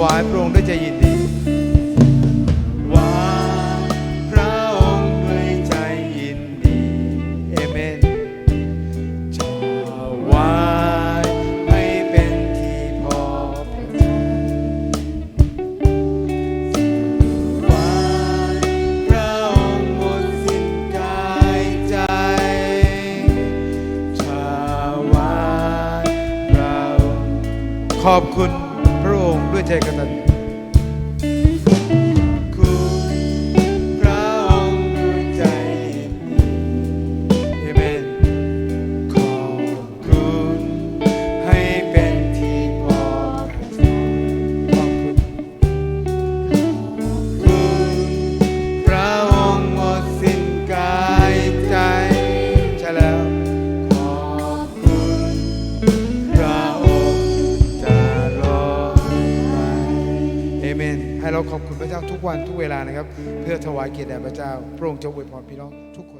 วายพระองค์ด้วยใจยินดีวางพระองค์ด้วยใจยินดีเอเมนถวายให้เป็นที่พอพระทัยวายพระองค์หมดสิ้นกายใจถวายพระองค์ขอบคุณ พ ให้เราขอบคุณพระเจ้าทุกวันทุกเวลานะครับ เพื่อถวายเกียรติแด่พระเจ้า พระองค์จะอวยพรพี่น้องทุกคน